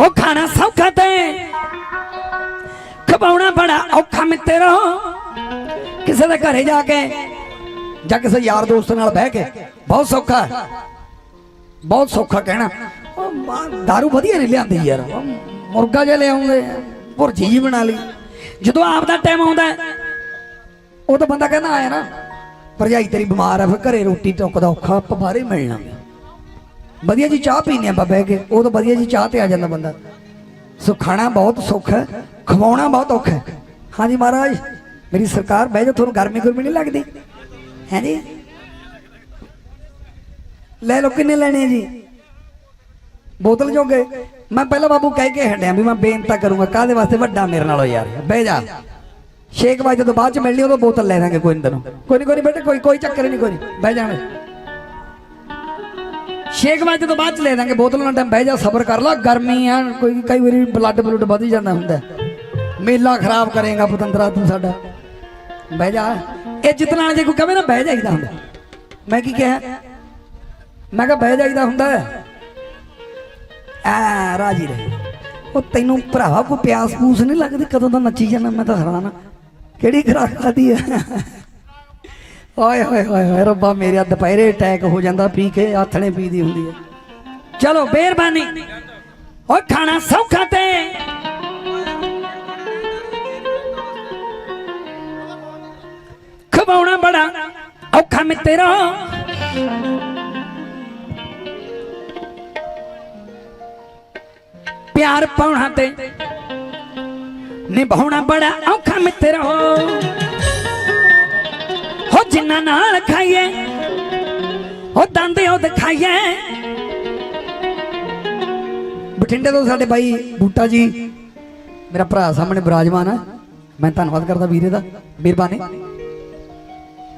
ਉਹ ਖਾਣਾ ਸੌਖਾ ਤੇ। ਖਵਾਉਣਾ ਬੜਾ ਔਖਾ ਮਿੱਤਰੋ। ਕਿਸੇ ਦੇ ਘਰੇ ਜਾ ਕੇ ਜਾਂ ਕਿਸੇ ਯਾਰ ਦੋਸਤ ਨਾਲ ਬਹਿ ਕੇ ਬਹੁਤ ਸੌਖਾ ਬਹੁਤ ਸੌਖਾ ਕਹਿਣਾ। ਦਾਰੂ ਵਧੀਆ ਨਹੀਂ ਲਿਆਂਦੀ ਯਾਰ। ਮੁਰਗਾ ਜਿਹਾ ਲਿਆਉਂਦੇ, ਭੁਰਜੀ ਜੀ ਬਣਾ ਲਈ। ਜਦੋਂ ਆਪ ਦਾ ਟਾਈਮ ਆਉਂਦਾ ਉਹ ਤਾਂ ਬੰਦਾ ਕਹਿੰਦਾ, ਆਇਆ ਨਾ, ਭਰਜਾਈ ਤੇਰੀ ਬਿਮਾਰ ਆ ਫਿਰ ਘਰੇ ਰੋਟੀ ਟੁੱਕਦਾ ਔਖਾ, ਆਪਾਂ ਬਾਹਰੇ ਮਿਲਣਾ। ਵਧੀਆ ਜੀ ਚਾਹ ਪੀਨੇ ਆਪਾਂ ਬਹਿ ਕੇ ਉਹ ਤਾਂ ਵਧੀਆ ਜੀ ਚਾਹ ਤੇ ਆ ਜਾਂਦਾ ਬੰਦਾ। ਸੋ ਖਾਣਾ ਬਹੁਤ ਸੌਖਾ ਹੈ, ਖਵਾਉਣਾ ਬਹੁਤ ਔਖਾ ਹੈ। ਹਾਂਜੀ ਮਹਾਰਾਜ ਮੇਰੀ ਸਰਕਾਰ ਬਹਿ ਜਾ ਤੁਹਾਨੂੰ ਗਰਮੀ ਗੁਰਮੀ ਨਹੀਂ ਲੱਗਦੀ? ਹੈ ਜੀ? ਲੈ ਲਓ ਕਿੰਨੇ ਲੈਣੇ ਆ ਜੀ? ਬੋਤਲ ਜੋਗੇ ਮੈਂ ਪਹਿਲਾਂ ਬਾਬੂ ਕਹਿ ਕੇ ਹਟਿਆ ਵੀ ਮੈਂ ਬੇਨਤੀ ਕਰੂੰਗਾ ਕਾਹਦੇ ਵਾਸਤੇ? ਵੱਡਾ ਮੇਰੇ ਨਾਲੋਂ ਯਾਰ ਬਹਿ ਜਾ। 6 ਵਜੇ ਜਦੋਂ ਬਾਅਦ ਚ ਮਿਲਣੀ ਉਦੋਂ ਬੋਤਲ ਲੈ ਦਾਂਗੇ ਕੋਈ ਨਹੀਂ ਤੈਨੂੰ ਕੋਈ ਨਹੀਂ ਕੋਈ ਨਹੀਂ ਬੇਟੇ ਕੋਈ ਕੋਈ ਚੱਕਰ ਨਹੀਂ ਕੋਈ ਨਹੀਂ ਬਹਿ ਜਾਣਾ 6 ਵਜੇ ਤੋਂ ਬਾਅਦ ਚ ਲੈ ਦਾਂਗੇ, ਬੋਤਲ ਨਾਲ ਟਾਈਮ ਬਹਿ ਜਾ, ਸਬਰ ਕਰ ਲਾ। ਗਰਮੀ ਆ, ਕੋਈ ਕਈ ਵਾਰੀ ਬਲੱਡ ਬਲੂਡ ਵਧ ਜਾਂਦਾ ਹੁੰਦਾ। ਮੇਲਾ ਖਰਾਬ ਕਰੇਗਾ ਪਤੰਦਰਾ ਤੂੰ ਸਾਡਾ। ਬਹਿ ਜਾ। ਇਹ ਜਿਤਨਾ ਜੇ ਕੋਈ ਕਹੇ ਨਾ, ਬਹਿ ਜਾਈਦਾ ਹੁੰਦਾ। ਮੈਂ ਕੀ ਕਿਹਾ? ਮੈਂ ਕਿਹਾ ਬਹਿ ਜਾਈਦਾ ਹੁੰਦਾ। ਆ ਰਾਜੀ ਰਹੇ। ਉਹ ਤੈਨੂੰ ਭਰਾਵਾ ਕੋਈ ਪਿਆਸ ਪੂਸ ਨਹੀਂ ਲੱਗਦੀ? ਕਦੋਂ ਦਾ ਨੱਚੀ ਜਾਂਦਾ, ਮੈਂ ਤਾਂ ਹੈਰਾਨ ਕਿਹੜੀ ਖਰਾਕ ਖਾਦੀ ਆ? ਓਏ ਹੋਏ ਹੋਏ ਹੋਏ, ਰੱਬਾ ਮੇਰੇ ਦੁਪਹਿਰੇ ਅਟੈਕ ਹੋ ਜਾਂਦਾ, ਪੀ ਕੇ ਆਥਣੇ ਪੀਦੀ ਹੁੰਦੀ ਹੈ। ਚਲੋ, ਮਿਹਰਬਾਨੀ। ਓਏ, ਖਾਣਾ ਸੌਖਾ ਤੇ। ਖਵਾਉਣਾ ਬੜਾ ਔਖਾ ਮਿੱਤਰਾ ਪਿਆਰ ਪਾਉਣਾ ਤੇ। ਨਿਭਾਉਣਾ ਬੜਾ ਔਖਾ ਮਿੱਤਰਾ ਹੋ ਜਿੰਨਾ ਨਾਲ ਖਾਈਏ, ਉਹ ਦੰਦੇ ਉਹ ਦਿਖਾਈਏ। ਬਠਿੰਡੇ ਤੋਂ ਸਾਡੇ ਬਾਈ ਬੂਟਾ ਜੀ, ਮੇਰਾ ਭਰਾ ਸਾਹਮਣੇ ਬਿਰਾਜਮਾਨ ਹੈ ਮੈਂ ਧੰਨਵਾਦ ਕਰਦਾ ਵੀਰੇ ਦਾ, ਮਿਹਰਬਾਨੀ।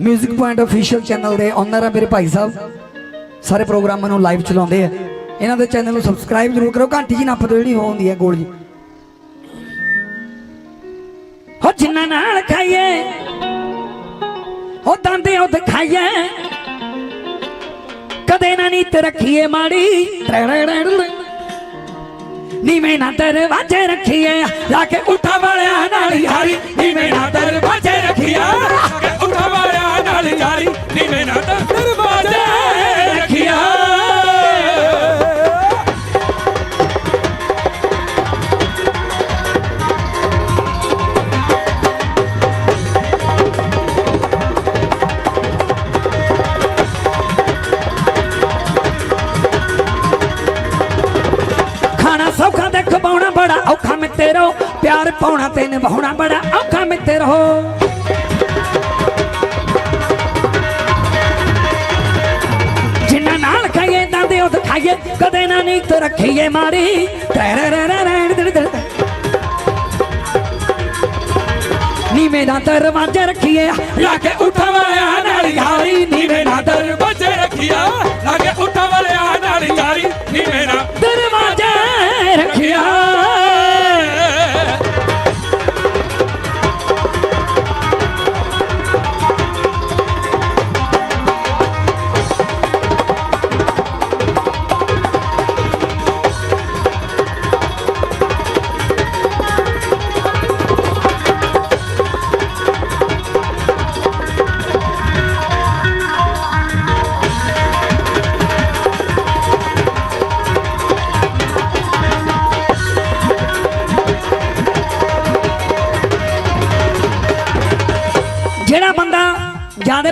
ਮਿਊਜ਼ਿਕ ਪੁਆਇੰਟ ਅਫੀਸ਼ੀਅਲ ਚੈਨਲ ਦੇ ਓਨਰ ਆ ਮੇਰੇ ਭਾਈ ਸਾਹਿਬ। ਸਾਰੇ ਪ੍ਰੋਗਰਾਮਾਂ ਨੂੰ ਲਾਈਵ ਚਲਾਉਂਦੇ ਆ। ਇਹਨਾਂ ਦੇ ਚੈਨਲ ਨੂੰ ਸਬਸਕ੍ਰਾਈਬ ਜ਼ਰੂਰ ਕਰੋ। ਘੰਟੀ ਜੀ ਨੱਪ ਦਿਓ ਜਿਹੜੀ ਉਹ ਹੁੰਦੀ ਹੈ ਗੋਲ ਜੀ। ਹੋ ਦੰਦੇ ਉਹ ਦਿਖਾਈਏ ਕਦੇ ਨਾ ਨੀਤ ਰੱਖੀਏ ਮਾੜੀ ਨੀਵੇਂ ਨਾ ਦਰਵਾਜ਼ੇ ਰੱਖੀਏ ਲਾ ਕੇ ਉਠਾ ਵਾਲਿਆਂ ਨਾਲ ਯਾਰੀ ਨੀਵੇਂ ਨਾ ਦਰਵਾਜ਼ੇ ਰੱਖੀਏ ਕਿ ਉਠਾ ਵਾਲਿਆ ਨਾਲ ਯਾਰੀ ਪਿਆਰ ਤੇ ਨਿਭਾਉਣਾ ਬੜਾ ਔਖਾ ਮਿੱਤਰੋ ਜਿੰਨਾ ਨਾਲ ਖਾਈਏ ਦੰਦੇ ਉਹ ਖਾਈਏ ਕਦੇ ਨਾ ਨੀਤ ਰੱਖੀਏ ਮਾਰੀ ਨੀਵੇਂ ਦਾ ਦਰਵਾਜ਼ੇ ਰੱਖੀਏ, ਲਾ ਕੇ ਉਠਾ ਵਾਲਿਆ ਨਾਲ ਯਾਰੀ ਨੀਵੇਂ ਨਾ ਦਰਵਾਜ਼ੇ ਰੱਖਿਆ, ਲਾ ਕੇ ਉਠਾ ਵਾਲਿਆ ਨਾਲ ਯਾਰੀ ਨੀਵੇਂ ਨਾ ਦਰਵਾਜ਼ੇ ਰੱਖਿਆ।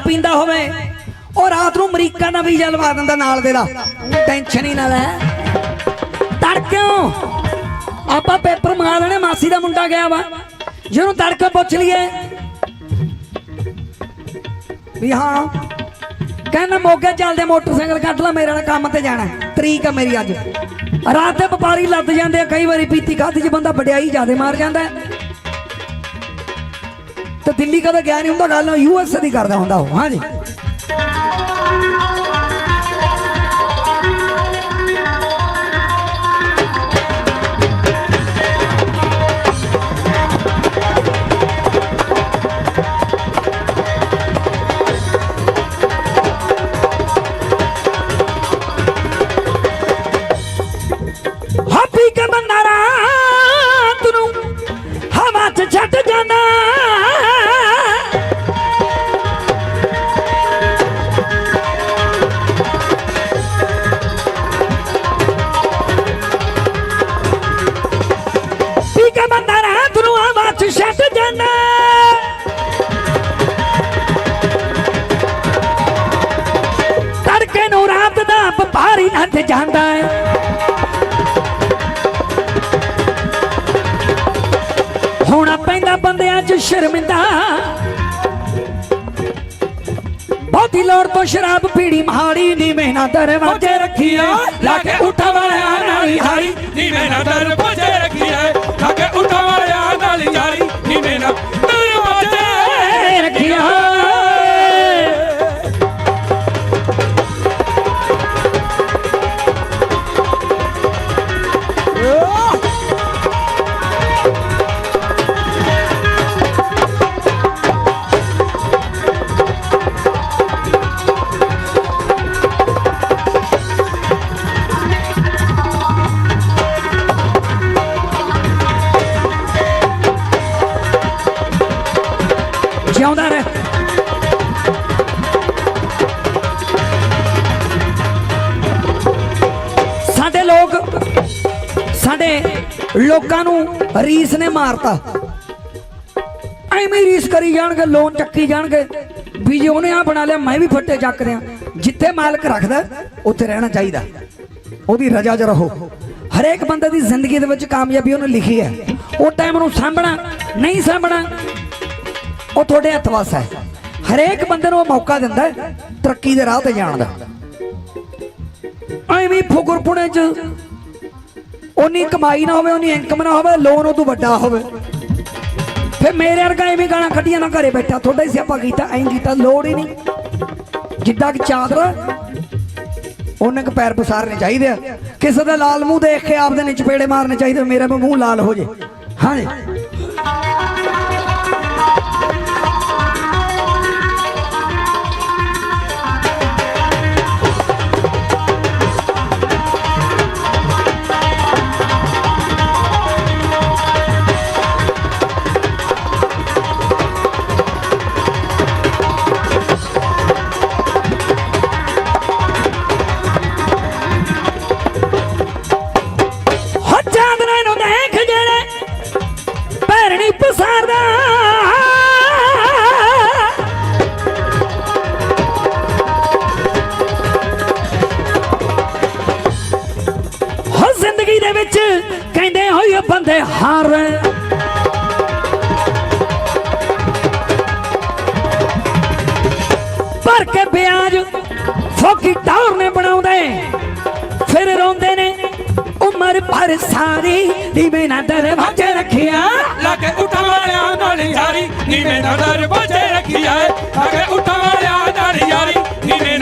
ਪੀਂਦਾ ਹੋਵੇ। ਉਹ ਰਾਤ ਨੂੰ ਅਮਰੀਕਾ ਦਾ ਵੀਜ਼ਾ ਲਵਾ ਦਿੰਦਾ ਨਾਲ ਦੇ ਦਾ ਟੈਨਸ਼ਨ ਹੀ ਨਾ ਲੈ। ਤੜਕਿਓ। ਆਪਾਂ ਪੇਪਰ ਮੰਗਾ ਲੈਣੇ, ਮਾਸੀ ਦਾ ਮੁੰਡਾ ਗਿਆ ਵਾ। ਜਿਹਨੂੰ ਤੜਕੇ ਪੁੱਛ ਲਈਏ। ਵੀ ਹਾਂ, ਕਹਿੰਦਾ ਮੋਗੇ ਚੱਲਦੇ ਮੋਟਰਸਾਈਕਲ ਕੱਢ ਲਾ, ਮੇਰੇ ਨਾਲ ਕੰਮ ਤੇ ਜਾਣਾ ਤਰੀਕ ਆ ਮੇਰੀ ਅੱਜ। ਰਾਤ ਦੇ ਵਪਾਰੀ ਲੱਦ ਜਾਂਦੇ ਆ, ਕਈ ਵਾਰੀ ਪੀਤੀ ਖਾਦੀ ਚ ਬੰਦਾ ਵਡਿਆਈ ਜਿਆਦੇ ਮਾਰ ਜਾਂਦਾ ਦਿੱਲੀ ਕਦੇ ਗਿਆ ਨਹੀਂ ਹੁੰਦਾ? ਗੱਲ ਯੂ ਐਸ ਦੀ ਕਰਦਾ ਹੁੰਦਾ ਉਹ। ਹਾਂਜੀ। ਪੀ ਕੇ ਬੰਦਾ ਰਾਤ ਨੂੰ ਹਵਾ ਤੜਕੇ ਨੂੰ ਰਾਤ ਦਾ ਵਪਾਰੀ ਨੱਠ ਜਾਂਦਾ ਹੈ। ਹੋਣਾ ਪੈਂਦਾ ਬੰਦਿਆਂ 'ਚ ਸ਼ਰਮਿੰਦਾ। ਬਹੁਤੀ ਲੋੜ ਤੋਂ ਸ਼ਰਾਬ ਪੀੜੀ ਮਹਾੜੀ ਨੀ ਮਹਿਨਾ ਦਰਵਾਜ਼ੇ ਰੱਖੀਆ ਲਾ ਕੇ ਉਠਾ ਵਾਲਿਆਂ ਨਾਲ ਯਾਰੀ ਨੀਵੇਂ ਨਾ ਦਰਵਾਜ਼ੇ ਰੱਖੀਏ। ਯਾਰੀ ਜਿਉਂਦਾ ਰਹਿ ਸਾਡੇ ਲੋਕ ਸਾਡੇ ਲੋਕਾਂ ਨੂੰ ਰੀਸ ਨੇ ਮਾਰਤਾ ਐਵੇਂ ਰੀਸ ਕਰੀ ਜਾਣਗੇ ਲੋਨ ਚੱਕੀ ਜਾਣਗੇ ਵੀ ਜੇ ਉਹਨੇ ਆ ਬਣਾ ਲਿਆ ਮੈਂ ਵੀ ਫੱਟੇ ਚੱਕ ਦਿਆਂ ਜਿੱਥੇ ਮਾਲਕ ਰੱਖਦਾ ਉੱਥੇ ਰਹਿਣਾ ਚਾਹੀਦਾ ਉਹਦੀ ਰਜਾ 'ਚ ਰਹੋ ਹਰੇਕ ਬੰਦੇ ਦੀ ਜ਼ਿੰਦਗੀ ਦੇ ਵਿੱਚ ਕਾਮਯਾਬੀ ਉਹਨੇ ਲਿਖੀ ਹੈ ਉਹ ਟਾਈਮ ਨੂੰ ਸਾਂਭਣਾ ਨਹੀਂ ਸਾਂਭਣਾ ਉਹ ਤੁਹਾਡੇ ਹੱਥ ਵਸ ਹੈ। ਹਰੇਕ ਬੰਦੇ ਨੂੰ ਉਹ ਮੌਕਾ ਦਿੰਦਾ ਤਰੱਕੀ ਦੇ ਰਾਹ ਤੇ ਜਾਣ ਦਾ। ਐਵੇਂ ਫੁਗਰ ਚ ਉਨੀ ਕਮਾਈ ਨਾ ਹੋਵੇ ਉਨੀ ਇਨਕਮ ਨਾ ਹੋਵੇ ਲੋਨ ਉਹ ਤੋਂ ਵੱਡਾ ਹੋਵੇ। ਫੇ ਮੇਰੇ ਵਰਗਾ ਐਵੇਂ ਗਾਣਾ ਕੱਢੀਆਂ ਨਾ ਘਰੇ ਬੈਠਾ, ਤੁਹਾਡਾ ਹੀ ਸਿਆਪਾ ਕੀਤਾ, ਐਂ ਕੀਤਾ, ਲੋੜ ਹੀ ਨਹੀਂ। ਜਿੱਦਾਂ ਕਿ ਚਾਦਰ ਉਹਨੇ ਕ ਪੈਰ ਪਸਾਰਨੇ ਚਾਹੀਦੇ ਆ। ਕਿਸੇ ਦਾ ਲਾਲ ਮੂੰਹ ਦੇਖ ਕੇ ਆਪਦੇ ਨੇ ਚਪੇੜੇ ਮਾਰਨੇ ਚਾਹੀਦੇ ਮੇਰਾ ਵੀ ਮੂੰਹ ਲਾਲ ਹੋ ਜੇ। ਹਾਂਜੀ ਫੋਕੀ ਟੌਰ ਨੇ ਬਣਾਉਂਦੇ ਫਿਰ ਰੋਂਦੇ ਨੇ, ਉਮਰ ਭਰ ਸਾਰੀ ਨੀਵੇਂ ਨਾ ਦਰਵਾਜ਼ੇ ਰੱਖਿਆ। ਲਾਗੇ ਕੇ ਉਠਾ ਵਾਲਿਆਂ ਨਾਲ ਯਾਰੀ, ਨੀਵੇਂ ਨਾ ਦਰਵਾਜ਼ੇ ਰੱਖੀਏ ਲਾ ਉਠਾ ਵਾਲਿਆਂ ਨਾਲ ਯਾਰੀ, ਨੀਵੇਂ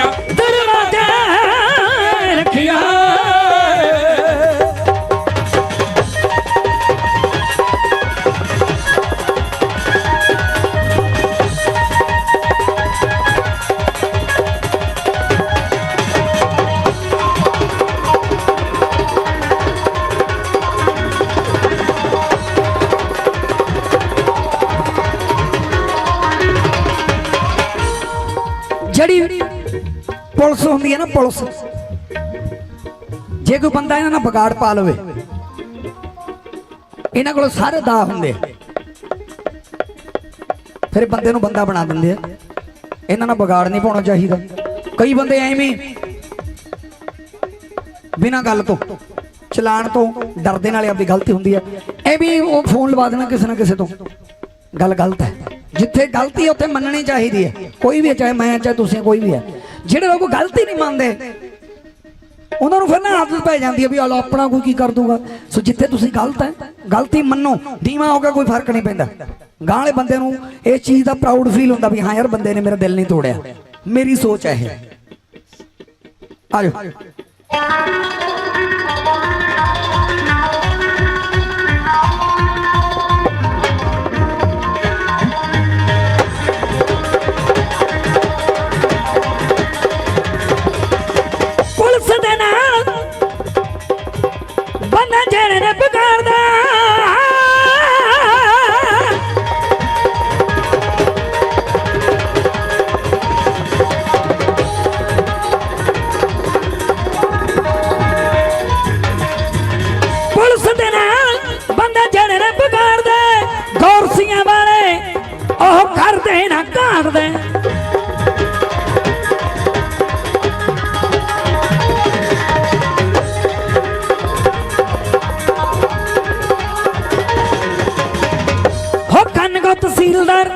ਪੁਲਿਸ ਹੁੰਦੀ ਹੈ ਨਾ ਪੁਲਿਸ। ਜੇ ਕੋਈ ਬੰਦਾ ਇਹਨਾਂ ਨਾਲ ਵਿਗਾੜ ਪਾ ਲਵੇ ਇਹਨਾਂ ਕੋਲ ਸਾਰੇ ਦਾ ਹੁੰਦੇ ਫਿਰ ਬੰਦੇ ਨੂੰ ਬੰਦਾ ਬਣਾ ਦਿੰਦੇ ਆ। ਇਹਨਾਂ ਨਾਲ ਵਿਗਾੜ ਨਹੀਂ ਪਾਉਣਾ ਚਾਹੀਦਾ। ਕਈ ਬੰਦੇ ਐਵੇਂ ਬਿਨਾਂ ਗੱਲ ਤੋਂ ਚਲਾਣ ਤੋਂ ਡਰਦੇ ਨਾਲੇ ਆਪਣੀ ਗਲਤੀ ਹੁੰਦੀ ਹੈ ਐਵੇਂ ਉਹ ਫੋਨ ਲਵਾ ਦੇਣਾ ਕਿਸੇ ਨਾ ਕਿਸੇ ਤੋਂ। ਗੱਲ ਗਲਤ ਹੈ। ਜਿੱਥੇ ਗਲਤੀ ਉੱਥੇ ਮੰਨਣੀ ਚਾਹੀਦੀ ਹੈ। ਕੋਈ ਵੀ ਹੈ, ਚਾਹੇ ਮੈਂ ਚਾਹੇ ਤੁਸੀਂ ਕੋਈ ਵੀ ਹੈ। ਜਿਹੜੇ ਲੋਕ ਗਲਤੀ ਨਹੀਂ ਮੰਨਦੇ, ਉਹਨਾਂ ਨੂੰ ਫਿਰ ਨਾ ਆਦਤ ਪੈ ਜਾਂਦੀ ਹੈ ਵੀ ਆਲੋ ਆਪਣਾ ਕੋਈ ਕੀ ਕਰ ਦੂਗਾ। ਸੋ ਜਿੱਥੇ ਤੁਸੀਂ ਗਲਤ ਹੈ, ਗਲਤੀ ਮੰਨੋ ਧੀਮਾ ਹੋ ਗਿਆ ਕੋਈ ਫ਼ਰਕ ਨਹੀਂ ਪੈਂਦਾ। ਗਾਂ ਵਾਲੇ ਬੰਦੇ ਨੂੰ ਇਹ ਚੀਜ਼ ਦਾ ਪ੍ਰਾਊਡ ਫੀਲ ਹੁੰਦਾ ਵੀ ਹਾਂ ਯਾਰ, ਬੰਦੇ ਨੇ ਮੇਰਾ ਦਿਲ ਨਹੀਂ ਤੋੜਿਆ। ਮੇਰੀ ਸੋਚ ਹੈ ਇਹ। ਆਜੋ। ਕਰਦੇ ਨਾ ਘਾੜਦੇ। ਹੋ ਕੰਨ ਕੋ ਤਹਿਸੀਲਦਾਰ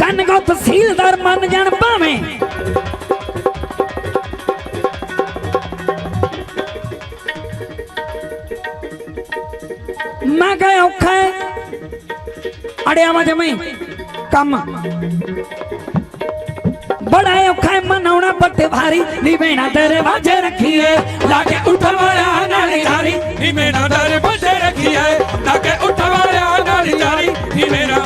ਕੰਨ ਤਹਿਸੀਲਦਾਰ ਮੰਨ ਜਾਣ ਭਾਵੇਂ। ਮੈਂ ਕਹਾਂ ਔਖਾ ਹੈ। ਅੜਿਆ ਵਾ ਜਮਈ ਕੰਮ। ਬੜਾ ਔਖਾ ਮਨਾਉਣਾ ਪੱਤੇ ਭਾਰੀ ਨੀ ਬੈਣਾ ਦਰਵਾਜ਼ੇ ਰੱਖੀਏ, ਲਾ ਕੇ ਉਠਵਾਇਆ ਨਾਲੀ ਧਾਰੀ ਨੀ ਬੈਣਾ ਦਰਵਾਜ਼ੇ ਰੱਖੀਏ, ਲਾ ਕੇ ਉਠਵਾਇਆ ਨਾਲੀ ਧਾਰੀ ਨੀ ਮੇਰਾ